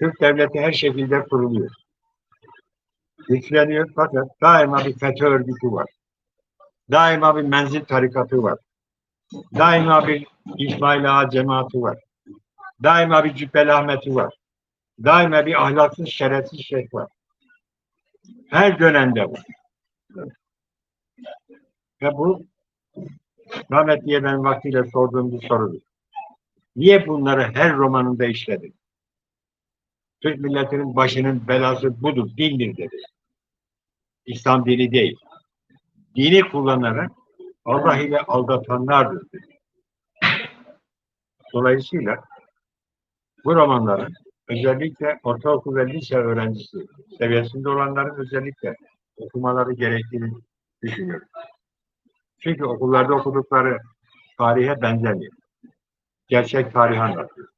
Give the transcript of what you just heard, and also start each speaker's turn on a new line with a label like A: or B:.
A: Türk devleti her şekilde kuruluyor. Güçleniyor fakat daima bir FETÖ örgütü var. Daima bir menzil tarikatı var. Daima bir İsmail Ağa cemaati var. Daima bir Cübbeli Ahmet'i var. Daima bir ahlaksız, şerefsiz şeyh var. Her dönemde var. Ve bu rahmetliye ben vaktiyle sorduğum bir sorudur. Niye bunları her romanında işledin? Türk milletinin başının belası budur, dindir dedi. İslam dini değil. Dini kullanarak Allah ile aldatanlardır dedi. Dolayısıyla bu romanların özellikle ortaokul ve lise öğrencisi seviyesinde olanların özellikle okumaları gerektiğini düşünüyorum. Çünkü okullarda okudukları tarihe benzemiyor. Gerçek tarih anlatıyor.